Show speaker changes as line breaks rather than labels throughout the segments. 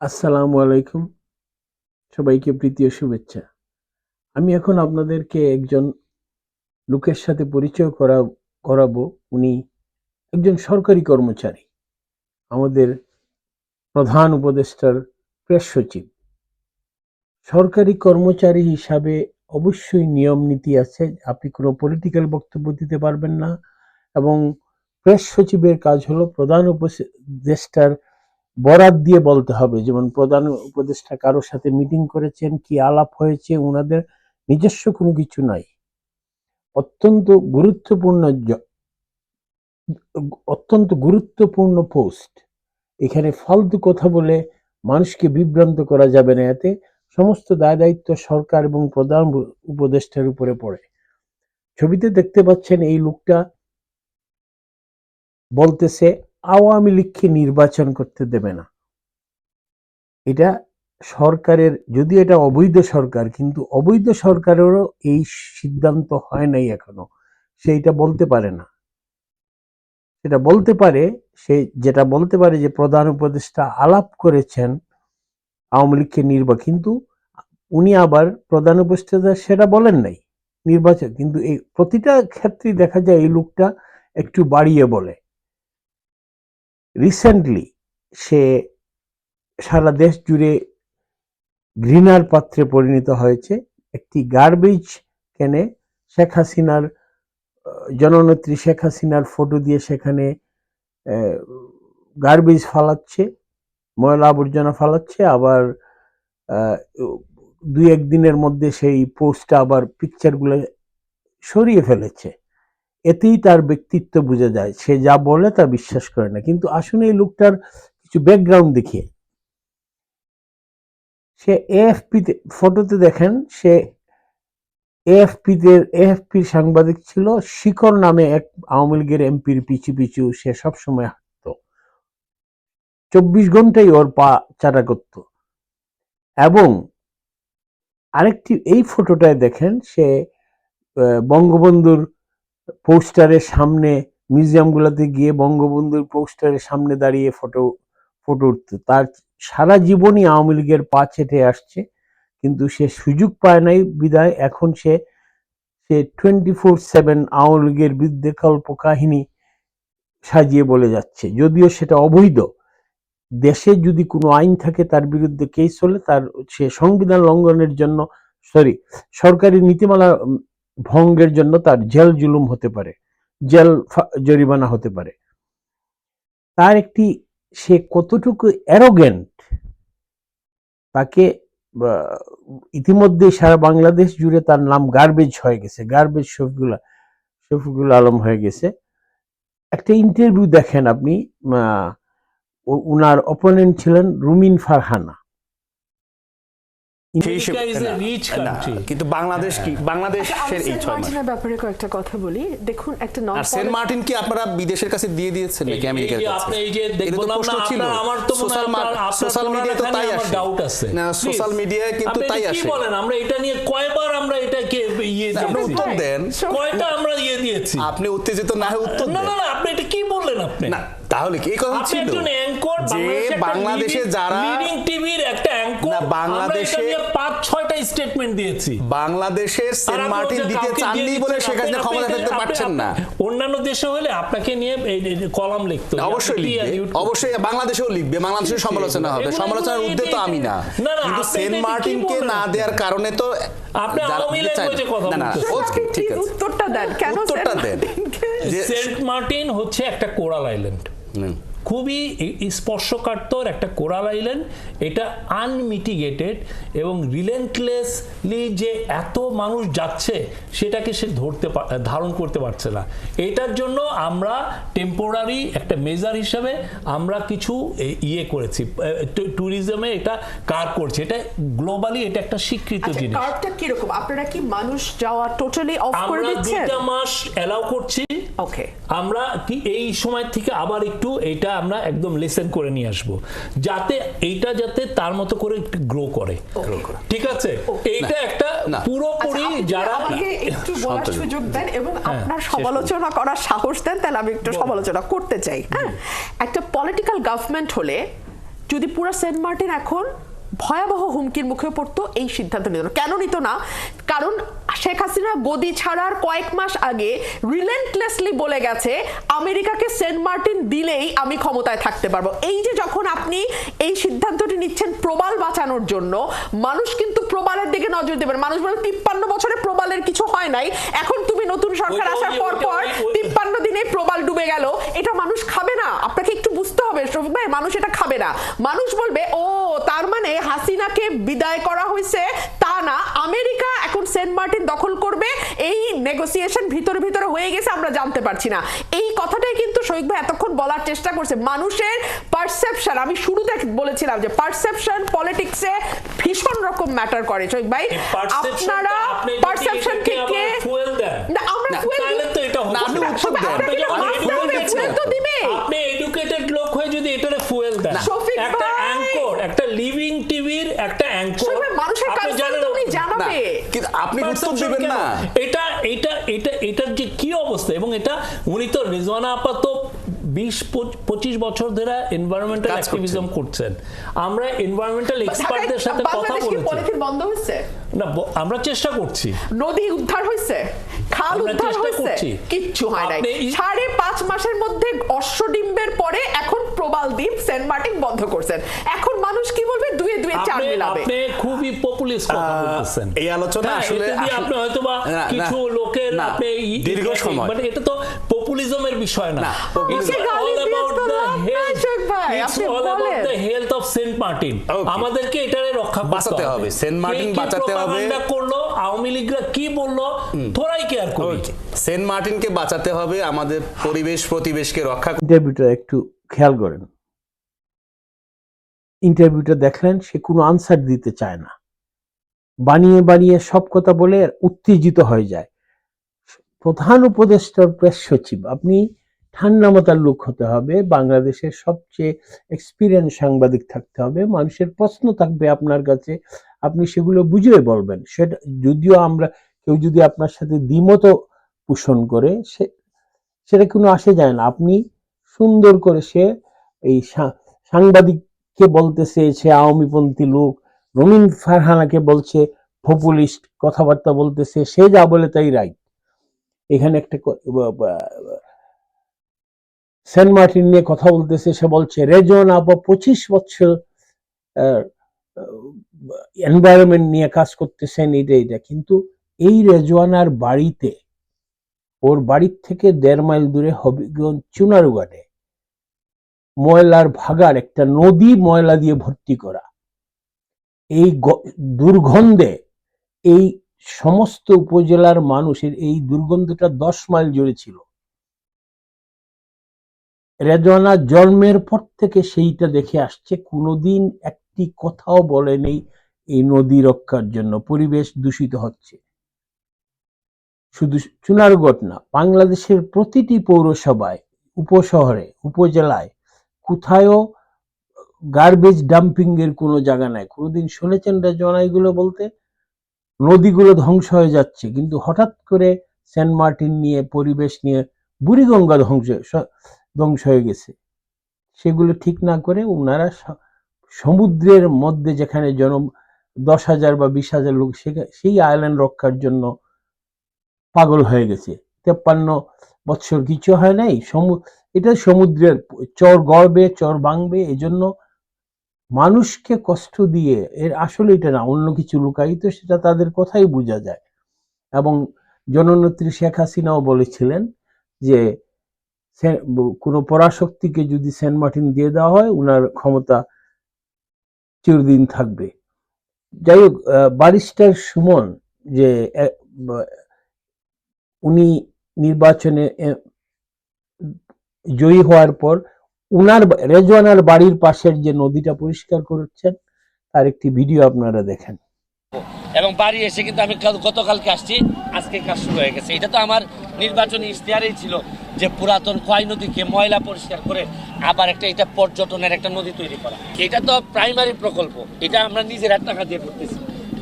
আসসালামু আলাইকুম। সবাইকে প্রীতীয় শুভেচ্ছা। আমি এখন আপনাদেরকে একজন লোকের সাথে পরিচয় করা, করাবো। উনি একজন সরকারি কর্মচারী, আমাদের প্রধান উপদেষ্টার প্রেস সচিব। সরকারি কর্মচারী হিসাবে অবশ্যই নিয়ম নীতি আছে। আপনি কোনো পলিটিক্যাল বক্তব্য দিতে পারবেন না। এবং প্রেস সচিবের কাজ হলো প্রধান উপদেষ্টার বরাত দিয়ে বলতে হবে, যেমন প্রধান উপদেষ্টা কারোর সাথে মিটিং করেছেন, কি আলাপ হয়েছে ওনাদের নিজস্ব কোনো কিছু নাই। অত্যন্ত গুরুত্বপূর্ণ অত্যন্ত গুরুত্বপূর্ণ পোস্ট এখানে ফালতু কথা বলে মানুষকে বিভ্রান্ত করা যাবে না, এতে সমস্ত দায় দায়িত্ব সরকার এবং প্রধান উপদেষ্টার উপরে পড়ে। ছবিতে দেখতে পাচ্ছেন এই লোকটা বলতেছে আওয়ামী লীগকে নির্বাচন করতে দেবে না। এটা সরকারের, যদি এটা অবৈধ সরকার, কিন্তু অবৈধ সরকারেরও এই সিদ্ধান্ত হয় নাই এখনও। সে এটা বলতে পারে না। সেটা বলতে পারে, সে যেটা বলতে পারে যে প্রধান উপদেষ্টা আলাপ করেছেন আওয়ামী লীগকে নির্বাচন কিন্তু উনি আবার প্রধান উপদেষ্টা সেটা বলেন নাই নির্বাচন। কিন্তু এই প্রতিটা ক্ষেত্রেই দেখা যায় এই লোকটা একটু বাড়িয়ে বলে। রিসেন্টলি সে সারা দেশ জুড়ে ঘৃণার পাত্রে পরিণত হয়েছে। একটি গার্বেজ কেনে শেখ হাসিনার জননেত্রী শেখ হাসিনার ফটো দিয়ে সেখানে গার্বেজ ফালাচ্ছে, ময়লা আবর্জনা ফালাচ্ছে, আবার দুই একদিনের মধ্যে সেই পোস্টটা আবার পিকচারগুলো সরিয়ে ফেলেছে। এতেই তার ব্যক্তিত্ব বোঝা যায়। সে যা বলে তা বিশ্বাস করে না। কিন্তু আসলে এই লোকটার কিছু ব্যাকগ্রাউন্ড দেখিয়ে। সে এএফপিতে ফটোতে দেখেন, সে এএফপিতে এএফপির সাংবাদিক ছিল। শিকর নামে এক আওয়ামী লীগের এমপির পিছু পিছু সে সবসময় হাঁটত। চব্বিশ ঘন্টাই ওর পা চাটা করত। এবং আরেকটি এই ফটোটায় দেখেন, সে বঙ্গবন্ধুর পোস্টারের সামনে, মিউজিয়ামগুলোতে গিয়ে বঙ্গবন্ধুর পোস্টারের সামনে দাঁড়িয়ে ফটো ফটো উঠত। তার সারা জীবনই আওয়ামী লীগের পা চেটে আসছে, কিন্তু সে সুযোগ পায় নাই বিদায় এখন সে সে টোয়েন্টি ফোর সেভেন আওয়ামী লীগের বিরুদ্ধে কাহিনী সাজিয়ে বলে যাচ্ছে। যদিও সেটা অবৈধ। দেশে যদি কোনো আইন থাকে, তার বিরুদ্ধে কেস হলে তার, সে সংবিধান লঙ্ঘনের জন্য সরি সরকারি নীতিমালা ভঙ্গের জন্য তার জেল জুলুম হতে পারে জেল জরিমানা হতে পারে। তার একটি সে কতটুকু অ্যারোগেন্ট তাকে ইতিমধ্যে সারা বাংলাদেশ জুড়ে তার নাম গার্বেজ হয়ে গেছে। গার্বেজ শফিকুল শফিকুল আলম হয়ে গেছে। একটা ইন্টারভিউ দেখেন আপনি আহ, ও- উনার অপোনেন্ট ছিলেন রুমিন ফারহানা।
কিন্তু বাংলাদেশ কি? বাংলাদেশের
আচ্ছা,
এই
মার্টিনের ব্যাপারে কয়েকটা কথা বলি। দেখুন একটা নন
সেন্ট মার্টিন কি আপনারা বিদেশের কাছে দিয়ে দিয়েছেন নাকি আমেরিকার কাছে?
আপনি এই যে
ছিল।
আমার তো
সোশ্যাল মিডিয়ায় তো তাই আসে।
doubt আছে।
না সোশ্যাল মিডিয়ায় কিন্তু তাই আসে।
বলেন? আমরা এটা নিয়ে কয়বার আমরা এটাকে ইয়ে
আপনি উত্তর দেন।
কয়টা আমরা ইয়ে দিয়েছি?
আপনি উত্তেজিত না হয়ে উত্তর
না
দেন।
না না আপনি এটা কি বললেন আপনি?
না তাহলে কি এই কথা
আপনি একজন অ্যাঙ্কর
যে বাংলাদেশে যারা
লিডিং টিভির একটা অ্যাঙ্কর
না,
বাংলাদেশে
বাংলাদেশে-
পাঁচ ছয়টা স্টেটমেন্ট দিয়েছি।
বাংলাদেশের সেন্ট মার্টিন দিতে চাননি বলে শেখ হাসিনা ক্ষমতা থাকতে পারছেন না।
অন্যান্য দেশে হলে আপনাকে নিয়ে কলাম লিখতো
অবশ্যই লিখবে অবশ্যই বাংলাদেশেও লিখবে বাংলাদেশের সমালোচনা হবে। সমালোচনার উদ্দেশ্য তো আমি না। কিন্তু সেন্ট মার্টিনকে না দেওয়ার কারণে তো
আপনি আওয়ামী ল্যাঙ্গুয়েজে কথা
ঠিক আছে।
উত্তরটা দেন। কেন
উত্তরটা দেন। যে
সেন্ট মার্টিন হচ্ছে একটা কোরাল আইল্যান্ড।
হুম।
খুবই স্পর্শকাতর একটা কোরাল আইল্যান্ড। এটা আনমিটিগেটেড এবং রিলেন্টলেসলি যে এত মানুষ যাচ্ছে সেটাকে সে ধরতে ধারণ করতে পারছে না। এটার জন্য আমরা টেম্পোরারি একটা মেজার হিসাবে আমরা কিছু ইয়ে করেছি। ট্যুরিজমে এটা কার করছে। এটা গ্লোবালি এটা একটা স্বীকৃত
আচ্ছা
জিনিস।
কার্ডটা কীরকম? আপনারা কি মানুষ যাওয়া টোটালি অফ করে
আমরা
দিচ্ছেন?
দুইটা মাস অ্যালাউ করছি।
ওকে
আমরা কি এই সময় থেকে আবার একটু এইটা আমরা একদম লেসেন করে নিয়ে আসব। যাতে এইটা যাতে তার মতো করে গ্রো করে। ঠিক আছে? এইটা একটা পুরোপুরি
আচ্ছা,
যারা
আমাকে একটু বলার সুযোগ দেন এবং
হ্যাঁ,
আপনার সমালোচনা করার সাহস দেন তাহলে আমি একটু সমালোচনা করতে চাই। হ্যাঁ? একটা পলিটিক্যাল গভর্নমেন্ট হলে যদি পুরো সেন্ট মার্টিন এখন ভয়াবহ হুমকির মুখে পড়তো এই সিদ্ধান্ত নিত কেন নিত না? কারণ শেখ হাসিনা গদি ছাড়ার কয়েক মাস আগে রিলেন্টলেসলি বলে গেছে আমেরিকাকে সেন্ট মার্টিন দিলেই আমি ক্ষমতায় থাকতে পারব। এই যে যখন আপনি এই সিদ্ধান্তটি নিচ্ছেন প্রবাল বাঁচানোর জন্য মানুষ কিন্তু প্রবালের দিকে নজর দেবেন মানুষ বলে তিপ্পান্ন বছরে প্রবালের কিছু হয় নাই। এখন তুমি নতুন সরকার আসার পর পর তিপ্পান্ন দিনে প্রবাল ডুবে গেল। এটা মানুষ খাবে না। আপনাকে একটু বুঝতে হবে শফিক ভাই মানুষ এটা খাবে না। মানুষ বলবে ও তার মানে হাসিনাকে বিদায় করা হয়েছে তা না আমেরিকা এখন সেন্ট মার্টিন দখল করবে এই নেগোসিয়েশন ভিতরে ভিতরে হয়ে গেছে আমরা জানতে পারছি না। এই কথাটাই কিন্তু শফিক ভাই এতক্ষণ বলার চেষ্টা করছে। মানুষের পারসেপশন আমি শুরুতে বলেছিলাম যে পারসেপশন পলিটিক্সে ভীষণ রকম ম্যাটার করে শফিক ভাই। আপনারা পারসেপশন থেকে না আমরা
না,
তো এটা হবে
আপনি
এডুকেটেড লোক হয়ে যদি এটারে ফুয়েল দেন। একটা অ্যাঙ্কর একটা লিভিং টিভির একটা অ্যাঙ্কর
শফিক ভাই, মানুষের কনসার্ন তো উনি
না
জানাবে
কিন্তু আপনি উত্তর দিবেন না।
এটা এটা এটা এটার যে কি অবস্থা? এবং এটা উনি তো রিজওয়ানা আপাত বিশ পঁচিশ বছর ধরে এনভায়রনমেন্টাল অ্যাক্টিভিজম করছেন। আমরা এনভায়রনমেন্টাল এক্সপার্টদের সাথে কথা বলেছি।
বন্ধ হয়েছে?
না আমরা চেষ্টা করছি।
নদী উদ্ধার হয়েছে? খাল উদ্ধার হয়েছে? কিচ্ছু হয় নাই। সাড়ে পাঁচ মাসের মধ্যে অশ্বডিম্বের পরে এখন প্রবাল দ্বীপ সেন্ট মার্টিন বন্ধ করছেন। এখন মানুষ কি বলবে? দুয়ে দুয়ে চার মিলাবে।
আপনি খুবই পপুলিস্ট কথা
আহ,
বলতেছেন।
এই আলোচনা
হ্যাঁ,
আসলে-
আপনি হয়তোবা কিছু লোকের আপনি
দীর্ঘ সময়।
মানে এটা তো পপুলিজমের বিষয় না.
Okay.
আমাদেরকে এটারে রক্ষা
বাঁচাতে হবে। সেন্ট মার্টিন বাঁচাতে হবে।
করল আওয়ামী লীগরা কি বলল তোরাই কেয়ার করি.
সেন্ট মার্টিনকে বাঁচাতে হবে আমাদের পরিবেশ প্রতিবেশকে রক্ষা
ইন্টারভিউটা একটু খেয়াল করেন ইন্টারভিউটা দেখলেন সে কোনো আনসার দিতে চায় না বানিয়ে বানিয়ে সব কথা বলে উত্তেজিত হয়ে যায় প্রধান উপদেষ্টার প্রেস সচিব। আপনি ঠান্ডা মাথার লোক হতে হবে, বাংলাদেশের সবচেয়ে এক্সপিরিয়েন্স সাংবাদিক থাকতে হবে, মানুষের প্রশ্ন থাকবে আপনার কাছে, আপনি সেগুলো বুঝিয়ে বলবেন। সেটা যদিও আমরা, কেউ যদি আপনার সাথে দ্বিমত পোষণ করে, সে, সেটা কোনো আসে যায় না। আপনি সুন্দর করে সে এই সাংবাদিককে বলতেছে সে আওয়ামীপন্থী লোক রমিন ফারহানাকে বলছে পপুলিস্ট কথাবার্তা বলতেছে সে যা বলে তাই রাইট এখানে একটা সেন্ট মার্টিন নিয়ে কথা বলতেছে, সে বলছে, রেজন আপা পঁচিশ বছর এনভায়রনমেন্ট নিয়ে কাজ করতেছেন এটা এটা কিন্তু এই রেজওয়ানার বাড়িতে, ওর বাড়ির থেকে দেড় মাইল দূরে হবিগঞ্জ চুনারুঘাটে ময়লার ভাগার, একটা নদী ময়লা দিয়ে ভর্তি করা। এই দুর্গন্ধে এই সমস্ত উপজেলার মানুষের এই দুর্গন্ধটা দশ মাইল জুড়ে ছিল। রেজওয়ানা জন্মের পর থেকে সেইটা দেখে আসছে, কোনোদিন একটি কথাও বলেনি এই নদী রক্ষার জন্য, পরিবেশ দূষিত হচ্ছে। শুধু চুনারগড় না, বাংলাদেশের প্রতিটি পৌরসভায়, উপশহরে, উপজেলায় কোথায়ও গার্বেজ ডাম্পিং এর কোনো জায়গা নাই। কোনোদিন শুনেছেন রেজওয়ানা এগুলো বলতে? নদীগুলো ধ্বংস হয়ে যাচ্ছে। কিন্তু হঠাৎ করে সেন্ট মার্টিন নিয়ে, পরিবেশ নিয়ে বুড়িগঙ্গা ধ্বংস ধ্বংস হয়ে গেছে। সেগুলো ঠিক না করে ওনারা সমুদ্রের মধ্যে যেখানে জন, দশ হাজার বা বিশ হাজার লোক সেই আইল্যান্ড রক্ষার জন্য পাগল হয়ে গেছে। তেপ্পান্ন বৎসর কিছু হয় নাই, সমু- এটা সমুদ্রের চর গড়বে, চর ভাঙবে, এজন্য মানুষকে কষ্ট দিয়ে এর আসলে এটা না অন্য কিছু লুকায়িত সেটা তাদের কথাই বোঝা যায়। এবং জননেত্রী শেখ হাসিনাও বলেছিলেন যে কোনো পরাশক্তিকে যদি সেন্ট মার্টিন দিয়ে দেওয়া হয় উনার ক্ষমতা চিরদিন থাকবে। যাই হোক আহ, ব্যারিস্টার সুমন যে উনি নির্বাচনে জয়ী হওয়ার পর উনার রেজওয়ানার বাড়ির পাশের যে নদীটা পরিষ্কার করছেন, তার একটি ভিডিও আপনারা দেখেন।
এবং বাড়ি এসে কিন্তু আমি কাল- গতকালকে আসছি, আজকে কাজ শুরু হয়ে গেছে। এটা তো আমার নির্বাচনী ইশতেহারেই ছিল যে পুরাতন খোয়াই নদীকে ময়লা পরিষ্কার করে আবার একটা এটা পর্যটনের একটা নদী তৈরি করা। এটা তো প্রাইমারি প্রকল্প। এটা আমরা নিজের এক টাকা দিয়ে করতেছি।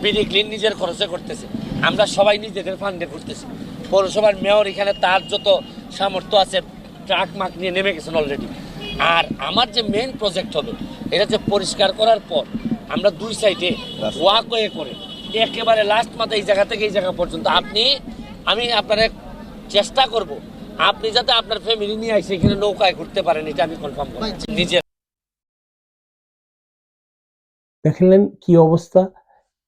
বিডি ক্লিন নিজের খরচে করতেছি। আমরা সবাই নিজেদের ফান্ডে করতেছি পৌরসভার মেয়র এখানে তার যত সামর্থ্য আছে ট্রাক মাক নিয়ে নেমে গেছেন অলরেডি আর আমার যে মেন প্রজেক্ট হবে এটা হচ্ছে পরিষ্কার করার পর আমরা দুই সাইডে ওয়াক ওয়ে করে একেবারে লাস্ট মাথায় এই জায়গা থেকে এই জায়গা পর্যন্ত। আপনি আমি আপনার চেষ্টা করব আপনি যাতে আপনার ফ্যামিলি নিয়ে আসে এখানে নৌকায় ঘুরতে পারেন এটা আমি কনফার্ম করব। নিজে
দেখলেন কি অবস্থা?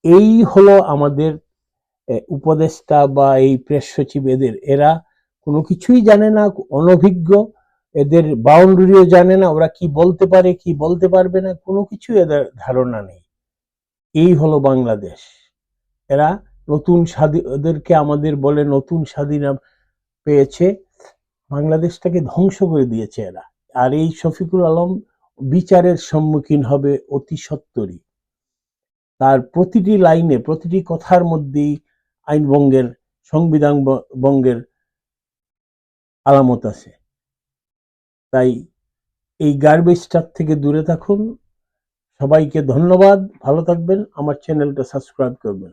এই হলো আমাদের উপদেষ্টা বা এই প্রেস সচিব এদের। এরা কোনো কিছুই জানে না অনভিজ্ঞ। এদের বাউন্ডারিও জানে না, ওরা কি বলতে পারে, কি বলতে পারবে না, কোনো কিছু এদের ধারণা নেই। এই হলো বাংলাদেশ। এরা নতুন স্বাধীন ওদেরকে আমাদের বলে নতুন স্বাধীনতা পেয়েছে। বাংলাদেশটাকে ধ্বংস করে দিয়েছে এরা। আর এই শফিকুল আলম বিচারের সম্মুখীন হবে অতি সত্বরই তার প্রতিটি লাইনে, প্রতিটি কথার মধ্যেই আইনবঙ্গের সংবিধান বঙ্গের আলামত আছে। তাই এই গার্বেজটার থেকে দূরে থাকুন। সবাইকে ধন্যবাদ। ভালো থাকবেন। আমার চ্যানেলটা সাবস্ক্রাইব করবেন।